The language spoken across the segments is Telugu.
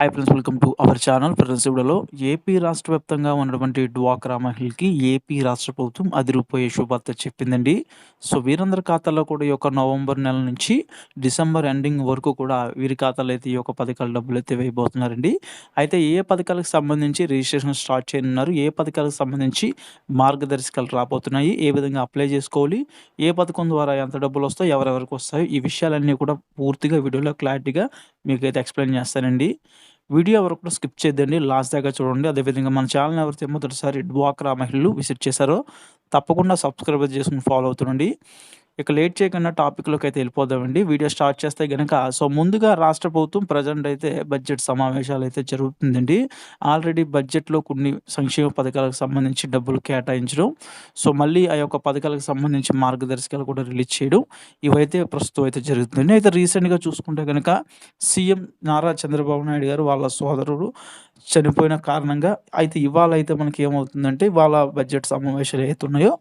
Hi friends welcome to our channel friends ఇవిడలో AP రాష్ట్ర వ్యాప్తంగా ఉన్నటువంటి డ్వాక్రా మహిళకి ఏపీ రాష్ట్ర ప్రభుత్వం అదిరిపోయే శుభార్త చెప్పిందండి. సో వీరందరి ఖాతాలో కూడా ఈ యొక్క నవంబర్ నెల నుంచి డిసెంబర్ ఎండింగ్ వరకు కూడా వీరి ఖాతాలో అయితే ఈ యొక్క పథకాల డబ్బులు అయితే వేయబోతున్నారండి. అయితే ఏ పథకాలకు సంబంధించి రిజిస్ట్రేషన్ స్టార్ట్ చేయనున్నారు? ఏ పథకాలకు సంబంధించి మార్గదర్శకాలు రాబోతున్నాయి? ఏ విధంగా అప్లై చేసుకోవాలి? ఏ పథకం ద్వారా ఎంత డబ్బులు వస్తాయి? ఎవరెవరికి వస్తాయి? ఈ విషయాలన్నీ కూడా పూర్తిగా వీడియోలో క్లారిటీగా మీకైతే ఎక్స్ప్లెయిన్ చేస్తానండి. వీడియో ఎవరు కూడా స్కిప్ చేద్దండి లాస్ట్ దాకా చూడండి. అదేవిధంగా మన ఛానల్ ఎవరైతే మొదటిసారి డ్వాక్రా మహిళలు విజిట్ చేశారో తప్పకుండా సబ్స్క్రైబ్ చేసుకుని ఫాలో అవుతుండండి. ఇక లేట్ చేయకుండా టాపిక్లోకి అయితే వెళ్ళిపోదామండి. వీడియో స్టార్ట్ చేస్తే కనుక సో ముందుగా రాష్ట్ర ప్రభుత్వం ప్రజెంట్ అయితే బడ్జెట్ సమావేశాలు అయితే జరుగుతుందండి. ఆల్రెడీ బడ్జెట్లో కొన్ని సంక్షేమ పథకాలకు సంబంధించి డబ్బులు కేటాయించడం సో మళ్ళీ ఆ యొక్క పథకాలకు సంబంధించి మార్గదర్శకాలు కూడా రిలీజ్ చేయడం ఇవైతే ప్రస్తుతం అయితే జరుగుతుంది అయితే రీసెంట్గా చూసుకుంటే కనుక సీఎం నారా చంద్రబాబు నాయుడు గారు వాళ్ళ సోదరుడు చనిపోయిన కారణంగా అయితే ఇవాళ అయితే మనకి ఏమవుతుందంటే ఇవాళ బడ్జెట్ సమావేశాలు అవుతున్నాయో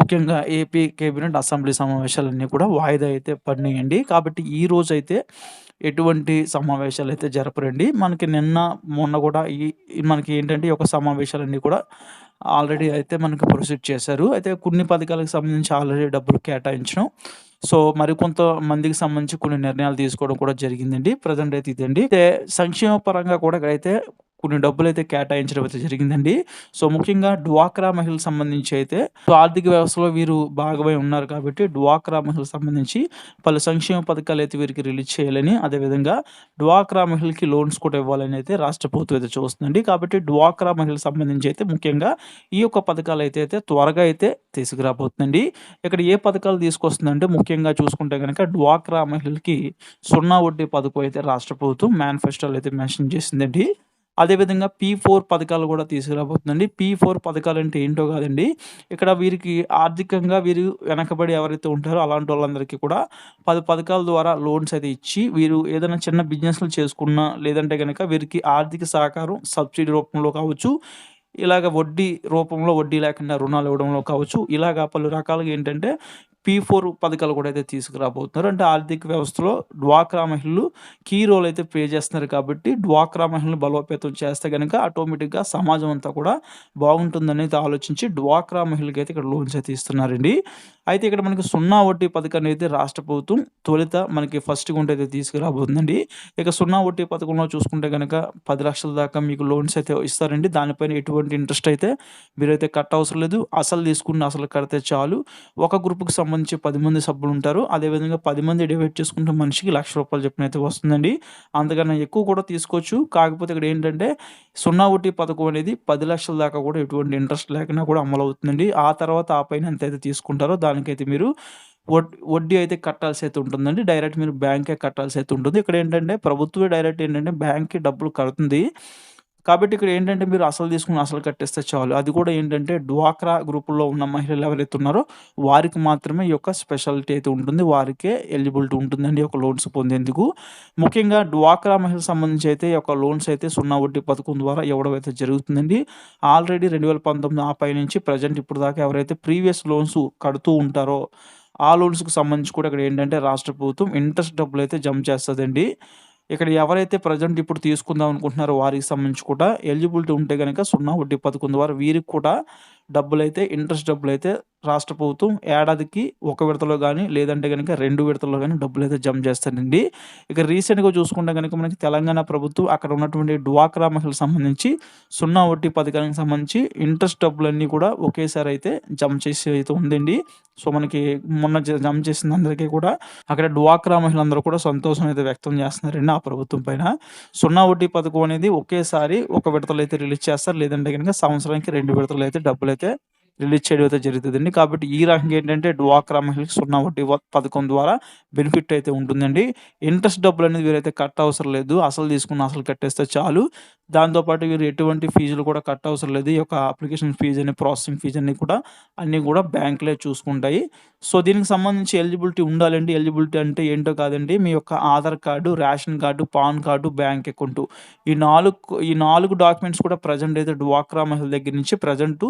ముఖ్యంగా ఏపీ కేబినెట్ అసెంబ్లీ సమావేశాలన్నీ కూడా వాయిదా అయితే పడినాయండి. కాబట్టి ఈ రోజు అయితే ఎటువంటి సమావేశాలు అయితే జరపరండి. మనకి నిన్న మొన్న కూడా ఈ మనకి ఏంటంటే ఈ యొక్క సమావేశాలన్నీ కూడా ఆల్రెడీ అయితే మనకి ప్రొసీడ్ చేశారు. అయితే కొన్ని పథకాలకు సంబంధించి ఆల్రెడీ డబ్బులు కేటాయించడం. సో మరికొంత మందికి సంబంధించి కొన్ని నిర్ణయాలు తీసుకోవడం కూడా జరిగిందండి. ప్రజెంట్ అయితే ఇదండి. అయితే సంక్షేమ పరంగా కూడా అయితే కొన్ని డబ్బులు అయితే కేటాయించడం అయితే జరిగిందండి. సో ముఖ్యంగా డ్వాక్రా మహిళలకు సంబంధించి అయితే ఆర్థిక వ్యవస్థలో వీరు భాగమై ఉన్నారు కాబట్టి డ్వాక్రా మహిళలకు సంబంధించి పలు సంక్షేమ పథకాలు అయితే వీరికి రిలీజ్ చేయాలని అదేవిధంగా డ్వాక్రా మహిళకి లోన్స్ కూడా ఇవ్వాలని అయితే రాష్ట్ర ప్రభుత్వం అయితే చూస్తుందండి. కాబట్టి డ్వాక్రా మహిళలకు సంబంధించి అయితే ముఖ్యంగా ఈ యొక్క పథకాలు అయితే అయితే త్వరగా అయితే తీసుకురాబోతుందండి. ఇక్కడ ఏ పథకాలు తీసుకొస్తుందంటే ముఖ్యంగా చూసుకుంటే కనుక డ్వాక్రా మహిళలకి సున్నా వడ్డీ పథకం అయితే రాష్ట్ర ప్రభుత్వం మేనిఫెస్టోలు అయితే మెన్షన్ చేసిందండి. అదేవిధంగా పీ ఫోర్ పథకాలు కూడా తీసుకురాబోతుందండి. పీ ఫోర్ పథకాలు అంటే ఏంటో కాదండి. ఇక్కడ వీరికి ఆర్థికంగా వీరు వెనకబడి ఎవరైతే ఉంటారో అలాంటి వాళ్ళందరికీ కూడా పది పథకాల ద్వారా లోన్స్ అయితే ఇచ్చి వీరు ఏదైనా చిన్న బిజినెస్లు చేసుకున్నా లేదంటే కనుక వీరికి ఆర్థిక సహకారం సబ్సిడీ రూపంలో కావచ్చు ఇలాగ వడ్డీ రూపంలో వడ్డీ లేకుండా రుణాలు ఇవ్వడంలో కావచ్చు ఇలాగ పలు రకాలుగా ఏంటంటే పీ ఫోర్ పథకాలు కూడా అయితే తీసుకురాబోతున్నారు. అంటే ఆర్థిక వ్యవస్థలో డ్వాక్రా మహిళలు కీ రోల్ అయితే ప్లే చేస్తున్నారు కాబట్టి డ్వాక్రా మహిళలు బలోపేతం చేస్తే కనుక ఆటోమేటిక్గా సమాజం అంతా కూడా బాగుంటుందని అయితే ఆలోచించి డ్వాక్రా మహిళలకి అయితే ఇక్కడ లోన్స్ అయితే ఇస్తున్నారండి. అయితే ఇక్కడ మనకి సున్నా వడ్డీ పథకాన్ని అయితే రాష్ట్ర ప్రభుత్వం తొలిత మనకి ఫస్ట్ గుంట అయితే తీసుకురాబోతుందండి. ఇక సున్నా వడ్డీ పథకంలో చూసుకుంటే కనుక పది లక్షల దాకా మీకు లోన్స్ అయితే ఇస్తారండి. దానిపైన ఎటువంటి ఇంట్రెస్ట్ అయితే మీరైతే కట్ అవసరం లేదు. అసలు తీసుకున్న అసలు కడితే చాలు. ఒక గ్రూప్కి సంబంధించి పది మంది సభ్యులు ఉంటారు. అదేవిధంగా పది మంది డివైడ్ చేసుకుంటే మనిషికి లక్ష రూపాయలు చెప్పిన అయితే వస్తుందండి. అంతకన్నా ఎక్కువ కూడా తీసుకోవచ్చు. కాకపోతే ఇక్కడ ఏంటంటే సున్నా వడ్డీ పథకం అనేది పది లక్షల దాకా కూడా ఎటువంటి ఇంట్రెస్ట్ లేకుండా కూడా అమలు అవుతుందండి ఆ తర్వాత ఆ పైన ఎంత అయితే తీసుకుంటారో అయితే మీరు వడ్డీ వడ్డీ అయితే కట్టాల్సి అయితే ఉంటుందండి. డైరెక్ట్ మీరు బ్యాంకే కట్టాల్సి అయితే ఉంటుంది. ఇక్కడ ఏంటంటే ప్రభుత్వమే డైరెక్ట్ ఏంటంటే బ్యాంక్కి డబ్బులు కడుతుంది. కాబట్టి ఇక్కడ ఏంటంటే మీరు అసలు తీసుకుని అసలు కట్టేస్తే చాలు. అది కూడా ఏంటంటే డ్వాక్రా గ్రూపుల్లో ఉన్న మహిళలు ఎవరైతే ఉన్నారో వారికి మాత్రమే ఈ యొక్క స్పెషాలిటీ అయితే ఉంటుంది. వారికే ఎలిజిబిలిటీ ఉంటుందండి ఒక లోన్స్ పొందేందుకు. ముఖ్యంగా డ్వాక్రా మహిళలకు సంబంధించి అయితే ఈ యొక్క లోన్స్ అయితే సున్నా వడ్డీ పథకం ద్వారా ఇవ్వడం అయితే జరుగుతుందండి. ఆల్రెడీ రెండు వేల పంతొమ్మిది ఆ పై నుంచి ప్రజెంట్ ఇప్పుడు దాకా ఎవరైతే ప్రీవియస్ లోన్స్ కడుతూ ఉంటారో ఆ లోన్స్కి సంబంధించి కూడా ఇక్కడ ఏంటంటే రాష్ట్ర ప్రభుత్వం ఇంట్రెస్ట్ డబ్బులు అయితే జమ చేస్తుందండి. ఇక్కడ ఎవరైతే ప్రజెంట్ ఇప్పుడు తీసుకుందాం అనుకుంటున్నారో వారికి సంబంధించి కూడా ఎలిజిబిలిటీ ఉంటే కనుక సున్నా వడ్డీ పథకం ద్వారా వీరికి కూడా డబ్బులైతే ఇంట్రెస్ట్ డబ్బులైతే రాష్ట్ర ప్రభుత్వం ఏడాదికి ఒక విడతలో కానీ లేదంటే కనుక రెండు విడతల్లో కానీ డబ్బులు అయితే జమ చేస్తానండి ఇక రీసెంట్గా చూసుకుంటే కనుక మనకి తెలంగాణ ప్రభుత్వం అక్కడ ఉన్నటువంటి డ్వాక్రా మహిళలకు సంబంధించి సున్నా వడ్డీ పథకానికి సంబంధించి ఇంట్రెస్ట్ డబ్బులన్నీ కూడా ఒకేసారి అయితే జమ చేసి అయితే ఉందండి. సో మనకి మొన్న జమ చేసిన అందరికీ కూడా అక్కడ డ్వాక్రా మహిళలందరూ కూడా సంతోషం అయితే వ్యక్తం చేస్తున్నారండి ఆ ప్రభుత్వం పైన. సున్నా వడ్డీ పథకం అనేది ఒకేసారి ఒక విడతలు అయితే రిలీజ్ చేస్తారు. లేదంటే కనుక సంవత్సరానికి రెండు విడతలు అయితే డబ్బులు అయితే రిలీజ్ చేయడం అయితే జరుగుతుందండి. కాబట్టి ఈ రకంగా ఏంటంటే డ్వాక్రా మహిళకి సున్నా వడ్డీ పథకం ద్వారా బెనిఫిట్ అయితే ఉంటుందండి. ఇంట్రెస్ట్ డబ్బులు అనేది వీరైతే కట్ అవసరం లేదు. అసలు తీసుకున్న అసలు కట్టేస్తే చాలు. దాంతోపాటు వీరు ఎటువంటి ఫీజులు కూడా కట్ అవసరం లేదు. ఈ యొక్క అప్లికేషన్ ఫీజు అని ప్రాసెసింగ్ ఫీజు అన్ని కూడా అన్నీ కూడా బ్యాంకులే చూసుకుంటాయి. సో దీనికి సంబంధించి ఎలిజిబిలిటీ ఉండాలండి. ఎలిజిబిలిటీ అంటే ఏంటో కాదండి. మీ యొక్క Aadhaar card ration card PAN card bank account. ఈ నాలుగు ఈ నాలుగు డాక్యుమెంట్స్ కూడా ప్రజెంట్ అయితే డ్వాక్రా మహిళ దగ్గర నుంచి ప్రజెంట్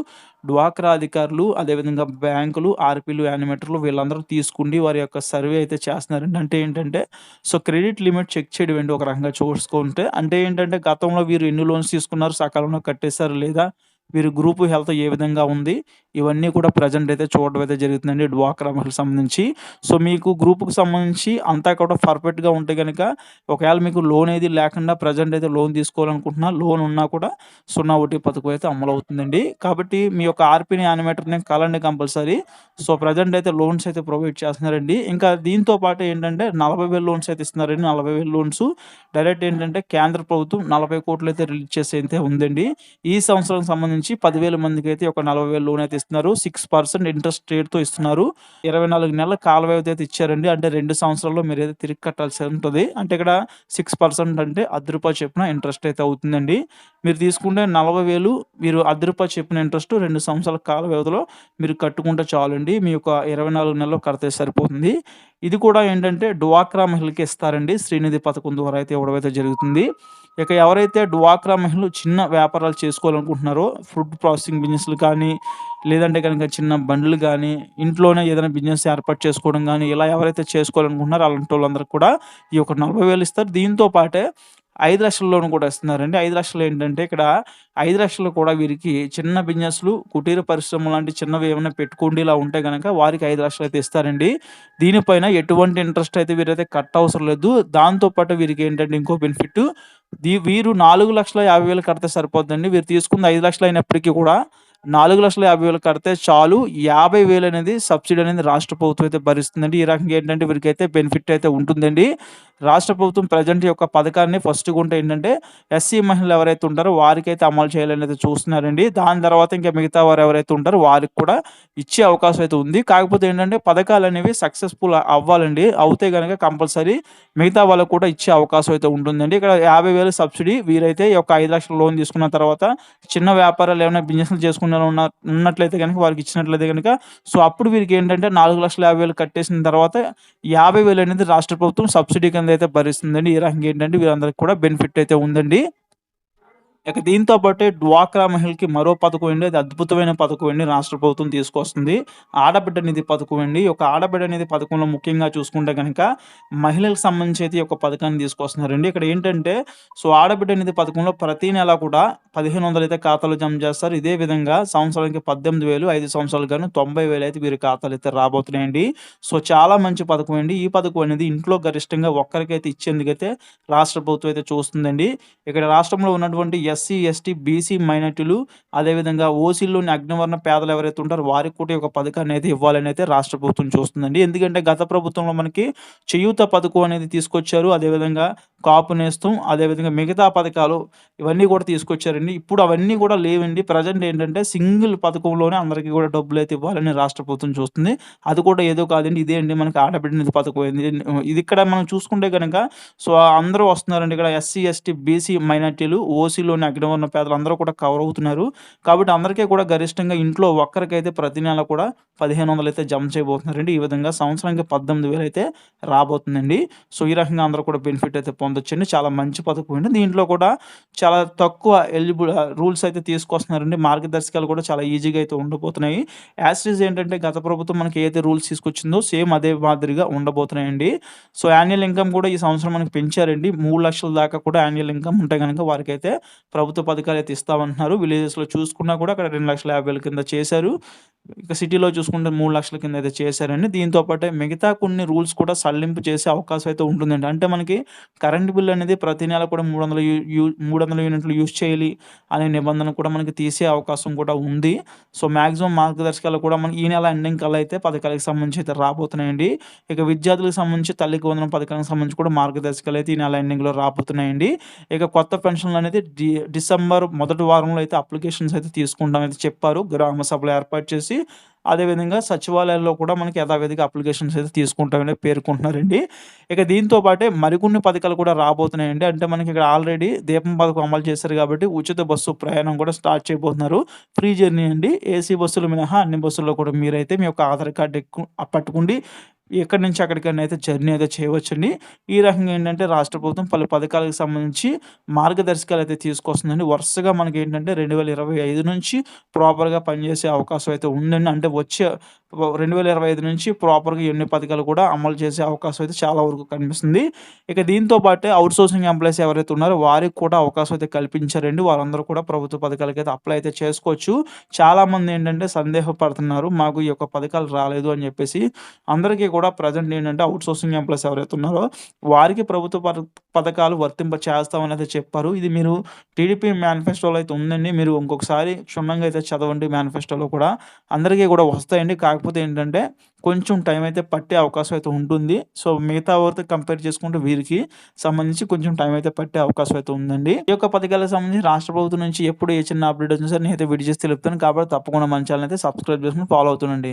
డ్వాక్రా అధికారులు, అదేవిధంగా బ్యాంకులు, ఆర్‌పీలు, యానిమేటర్లు వీళ్ళందరూ తీసుకుండి వారి యొక్క సర్వే అయితే చేస్తున్నారండి. అంటే ఏంటంటే సో, క్రెడిట్ లిమిట్ చెక్ చేయడం అండి ఒక రకంగా చూసుకుంటే. అంటే ఏంటంటే గతంలో వీరు ఎన్ని లోన్స్ తీసుకున్నారు, సకాలంలో కట్టేశారు లేదా, వీరి గ్రూప్ హెల్త్ ఏ విధంగా ఉంది, ఇవన్నీ కూడా ప్రెజెంట్ అయితే చూడడం అయితే జరుగుతుందండి డ్వాక్రా మహిళకు సంబంధించి. సో, మీకు గ్రూప్‌కి సంబంధించి అంతా కూడా పర్ఫెక్ట్‌గా ఉంటే కనుక ఒకవేళ మీకు లోన్ ఏది లేకుండా ప్రెజెంట్ అయితే లోన్ తీసుకోవాలనుకుంటున్నా, లోన్ ఉన్నా కూడా సున్నా ఒకటి పథకం అయితే అమలు అవుతుందండి కాబట్టి మీ యొక్క ఆర్‌పీని, యానిమేటర్‌ని కలండి కంపల్సరీ. సో, ప్రెజెంట్ అయితే లోన్స్ అయితే ప్రొవైడ్ చేస్తున్నారండి. ఇంకా దీంతో పాటు ఏంటంటే నలభై వేల లోన్స్ అయితే ఇస్తున్నారండి. నలభై వేల లోన్స్ డైరెక్ట్ ఏంటంటే కేంద్ర ప్రభుత్వం నలభై కోట్లు అయితే రిలీజ్ చేసే ఉందండి. ఈ సంవత్సరం సంబంధించి నుంచి పదివేల మందికి అయితే ఒక నలభై వేలు లోన్ అయితే ఇస్తున్నారు. సిక్స్ పర్సెంట్ ఇంట్రెస్ట్ రేట్‌తో ఇస్తున్నారు. 24 నెలల కాల వ్యవధి అయితే ఇచ్చారండి. అంటే రెండు సంవత్సరాల్లో మీరు అయితే తిరిగి కట్టాల్సి ఉంటుంది అంటే ఇక్కడ సిక్స్ పర్సెంట్ అంటే అర్ధ రూపాయలు చెప్పిన ఇంట్రెస్ట్ అయితే అవుతుందండి. మీరు తీసుకుంటే నలభై వేలు మీరు అర్ధ రూపాయలు చెప్పిన ఇంట్రెస్ట్ రెండు సంవత్సరాల కాల వ్యవధిలో మీరు కట్టుకుంటే చాలండి. మీ యొక్క ఇరవై నాలుగు నెలలు కడితే సరిపోతుంది. ఇది కూడా ఏంటంటే డ్వాక్రా మహిళకి ఇస్తారండి. శ్రీనిధి పథకం ద్వారా అయితే ఇవ్వడమైతే జరుగుతుంది. ఇక ఎవరైతే డ్వాక్రా మహిళలు చిన్న వ్యాపారాలు చేసుకోవాలనుకుంటున్నారో ఫుడ్ ప్రాసెసింగ్ బిజినెస్‌లు కానీ, లేదంటే కనుక చిన్న బండ్లు కానీ ఇంట్లోనే ఏదైనా బిజినెస్ ఏర్పాటు చేసుకోవడం కానీ ఇలా ఎవరైతే చేసుకోవాలనుకుంటున్నారో వాళ్ళందరికీ కూడా ఈ యొక్క 40,000 ఇస్తారు. దీంతో పాటే 5,00,000 లోన్ కూడా ఇస్తున్నారండి. ఐదు లక్షలు ఏంటంటే ఇక్కడ ఐదు లక్షలు కూడా వీరికి చిన్న బిజినెస్‌లు, కుటీర పరిశ్రమ లాంటి చిన్నవి ఏమైనా పెట్టుకుండేలా ఉంటే కనుక వారికి ఐదు లక్షలు అయితే ఇస్తారండి. దీనిపైన ఎటువంటి ఇంట్రెస్ట్ అయితే వీరైతే కట్టవసరం లేదు. దాంతో పాటు వీరికి ఏంటంటే ఇంకో బెనిఫిట్ దీ వీరు 4,50,000 కడితే సరిపోద్దండి. వీరు తీసుకుంది ఐదు లక్షలు అయినప్పటికీ కూడా 4,50,000 కడితే చాలు 50,000 అనేది సబ్సిడీ అనేది రాష్ట్ర ప్రభుత్వం అయితే భరిస్తుందండి. ఈ రకంగా ఏంటంటే వీరికైతే బెనిఫిట్ అయితే ఉంటుందండి. రాష్ట్ర ప్రభుత్వం ప్రజెంట్ యొక్క పథకాన్ని ఫస్ట్ గుంట ఏంటంటే ఎస్సీ మహిళలు ఎవరైతే ఉంటారో వారికైతే అమలు చేయాలని అయితే చూస్తున్నారండి. దాని తర్వాత ఇంకా మిగతా వారు ఎవరైతే ఉంటారో వారికి కూడా ఇచ్చే అవకాశం అయితే ఉంది. కాకపోతే ఏంటంటే పథకాలు అనేవి సక్సెస్‌ఫుల్ అవ్వాలండి. అవుతే కనుక కంపల్సరీ మిగతా వాళ్ళకు కూడా ఇచ్చే అవకాశం అయితే ఉంటుందండి. ఇక్కడ యాభై వేలు సబ్సిడీ వీరైతే ఈ యొక్క 5,00,000 లోన్ తీసుకున్న తర్వాత చిన్న వ్యాపారాలు ఏమైనా బిజినెస్‌లు చేసుకున్న ఉన్న ఉన్నట్లయితే కనుక వారికి ఇచ్చినట్లయితే కనుక సో, అప్పుడు వీరికి ఏంటంటే 4,50,000 కట్టేసిన తర్వాత యాభై వేలు అనేది రాష్ట్ర ప్రభుత్వం సబ్సిడీ కింద అయితే భరిస్తుందండి. ఈ రకంగా ఏంటంటే వీరందరికీ కూడా బెనిఫిట్ అయితే ఉందండి. ఇక దీంతో పాటే డ్వాక్రా మహిళకి మరో పథకం అండి. అది అద్భుతమైన పథకం అండి. రాష్ట్ర ప్రభుత్వం తీసుకొస్తుంది. ఆడబిడ్డ నిధి పథకం అండి. ఈ యొక్క ఆడబిడ్డ నిధి పథకంలో ముఖ్యంగా చూసుకుంటే కనుక మహిళలకు సంబంధించి అయితే ఈ యొక్క పథకాన్ని తీసుకొస్తున్నారండి. ఇక్కడ ఏంటంటే సో, ఆడబిడ్డ నిధి పథకంలో ప్రతి నెల కూడా 1,500 అయితే ఖాతాలో జమ చేస్తారు. ఇదే విధంగా సంవత్సరానికి పద్దెనిమిది వేలు ఐదు సంవత్సరాలు కానీ తొంభై వేలు అయితే వీరి ఖాతాలు అయితే రాబోతున్నాయండి. సో, చాలా మంచి పథకం అండి. ఈ పథకం అనేది ఇంట్లో గరిష్టంగా ఒక్కరికైతే ఇచ్చేందుకైతే రాష్ట్ర ప్రభుత్వం అయితే చూస్తుందండి. ఇక్కడ రాష్ట్రంలో ఉన్నటువంటి ఎస్సీ, ఎస్టీ, బీసీ మైనార్టీలు అదేవిధంగా ఓసీలోని అగ్నివర్ణ పేదలు ఎవరైతే ఉంటారో వారికి కూడా ఒక పథకం పథకాన్ని అయితే ఇవ్వాలని అయితే రాష్ట్ర ప్రభుత్వం చూస్తుందండి. ఎందుకంటే గత ప్రభుత్వంలో మనకి చేయూత పథకం అనేది తీసుకొచ్చారు. అదేవిధంగా కాపు నేస్తం, అదేవిధంగా మిగతా పథకాలు ఇవన్నీ కూడా తీసుకొచ్చారండి. ఇప్పుడు అవన్నీ కూడా లేవండి. ప్రజెంట్ ఏంటంటే సింగిల్ పథకంలోనే అందరికీ కూడా డబ్బులైతే ఇవ్వాలని రాష్ట్ర ప్రభుత్వం చూస్తుంది. అది కూడా ఏదో కాదండి. ఇదే అండి మనకి ఆడబిడ్డ పథకం ఇది ఇది ఇక్కడ మనం చూసుకుంటే కనుక సో, అందరూ వస్తున్నారండి. ఇక్కడ ఎస్సీ, ఎస్టీ, బీసీ మైనార్టీలు ఓసీలోని అగ్రవర్ణ పేదలు అందరూ కూడా కవర్ అవుతున్నారు. కాబట్టి అందరికీ కూడా గరిష్టంగా ఇంట్లో ఒక్కరికైతే ప్రతి నెల కూడా 1,500 అయితే జమ చేయబోతున్నారండి. ఈ విధంగా సంవత్సరానికి 18,000 అయితే రాబోతుందండి. సో, ఈ రకంగా అందరూ కూడా బెనిఫిట్ అయితే పొందొచ్చండి. చాలా మంచి పథకం అండి. దీంట్లో కూడా చాలా తక్కువ ఎలిజిబుల్ రూల్స్ అయితే తీసుకొస్తున్నారండి. మార్గదర్శకాలు కూడా చాలా ఈజీగా అయితే ఉండబోతున్నాయి. యాజ్ ఈజ్ ఏంటంటే గత ప్రభుత్వం మనకి ఏదైతే రూల్స్ తీసుకొచ్చిందో సేమ్ అదే మాదిరిగా ఉండబోతున్నాయండి. సో, యాన్యువల్ ఇన్‌కమ్ కూడా ఈ సంవత్సరం మనకి పెంచారండి. మూడు లక్షల దాకా కూడా యాన్యువల్ ఇన్‌కమ్ ఉంటే కనుక వారికైతే ప్రభుత్వ పథకాలు అయితే ఇస్తామంటున్నారు. విలేజెస్‌లో చూసుకున్నా కూడా అక్కడ 2,50,000 కింద చేశారు. ఇక సిటీలో చూసుకుంటే మూడు లక్షల కింద అయితే చేశారండి. దీంతో పాటే మిగతా కొన్ని రూల్స్ కూడా సడలింపు చేసే అవకాశం అయితే ఉంటుందండి. అంటే మనకి కరెంట్ బిల్ అనేది ప్రతి నెల కూడా 300 యూ మూడు వందల యూనిట్లు యూజ్ చేయాలి అనే నిబంధన కూడా మనకి తీసే అవకాశం కూడా ఉంది. సో, మ్యాక్సిమం మార్గదర్శకాలు కూడా మనకి ఈ నెల ఎండింగ్ కల్లా అయితే పథకాలకు సంబంధించి అయితే రాబోతున్నాయండి. ఇక విద్యార్థులకు సంబంధించి తల్లికి వందనం పథకానికి సంబంధించి కూడా మార్గదర్శకాలు అయితే ఈ నెల ఎండింగ్‌లో రాబోతున్నాయండి. ఇక కొత్త పెన్షన్లు అనేది డి డిసెంబర్ మొదటి వారంలో అయితే అప్లికేషన్స్ అయితే తీసుకుంటామని చెప్పారు. గ్రామ సభలు ఏర్పాటు చేసి అదేవిధంగా సచివాలయాల్లో కూడా మనకి యథావిధిగా అప్లికేషన్స్ అయితే తీసుకుంటామని పేర్కొంటున్నారండి. ఇక దీంతో పాటే మరికొన్ని పథకాలు కూడా రాబోతున్నాయండి. అంటే మనకి ఇక్కడ ఆల్రెడీ దీపం పథకం అమలు చేశారు కాబట్టి ఉచిత బస్సు ప్రయాణం కూడా స్టార్ట్ చేయబోతున్నారు. ఫ్రీ జర్నీ అండి. ఏసీ బస్సులు మినహా అన్ని బస్సుల్లో కూడా మీరైతే మీ యొక్క ఆధార్ కార్డు ఎక్కు పట్టుకుండి ఇక్కడి నుంచి అక్కడికైనా అయితే జర్నీ అయితే చేయవచ్చండి. ఈ రకంగా ఏంటంటే రాష్ట్ర ప్రభుత్వం పలు పథకాలకు సంబంధించి మార్గదర్శకాలు అయితే తీసుకొస్తుందండి. వరుసగా మనకి ఏంటంటే రెండు నుంచి ప్రాపర్‌గా పనిచేసే అవకాశం అయితే ఉందండి. అంటే వచ్చే వ 2025 నుంచి ప్రాపర్‌గా ఎన్ని పథకాలు కూడా అమలు చేసే అవకాశం అయితే చాలా వరకు కనిపిస్తుంది. ఇక దీంతో పాటే ఔట్‌సోర్సింగ్ ఎంప్లాయీస్ ఎవరైతే ఉన్నారో వారికి కూడా అవకాశం అయితే కల్పించారండి. వారందరూ కూడా ప్రభుత్వ పథకాలకి అయితే అప్లై అయితే చేసుకోవచ్చు. చాలామంది ఏంటంటే సందేహపడుతున్నారు. మాకు ఈ యొక్క పథకాలు రాలేదు అని చెప్పేసి. అందరికీ కూడా ప్రజెంట్ ఏంటంటే ఔట్‌సోర్సింగ్ ఎంప్లాయీస్ ఎవరైతే ఉన్నారో వారికి ప్రభుత్వ పథకాలు వర్తింప చేస్తామని అయితే చెప్పారు. ఇది మీరు టీడీపీ మేనిఫెస్టోలో అయితే ఉందండి. మీరు ఇంకొకసారి క్షుణ్ణంగా అయితే చదవండి మేనిఫెస్టోలో కూడా. అందరికీ కూడా వస్తాయండి. కాకపోతే ఏంటంటే కొంచెం టైం అయితే పట్టే అవకాశం అయితే ఉంటుంది. సో మిగతా వారితో కంపేర్ చేసుకుంటే వీరికి సంబంధించి కొంచెం టైం అయితే పట్టే అవకాశం అయితే ఉందండి. ఈ యొక్క పథకాలకు సంబంధించి రాష్ట్ర ప్రభుత్వం నుంచి ఎప్పుడు ఏ చిన్న అప్డేట్ వచ్చినా సరే నేనైతే వీడియో చేసి తెలుపుతాను. కాబట్టి తప్పకుండా మన అయితే సబ్స్క్రైబ్ చేసుకొని ఫాలో అవుతుండండి.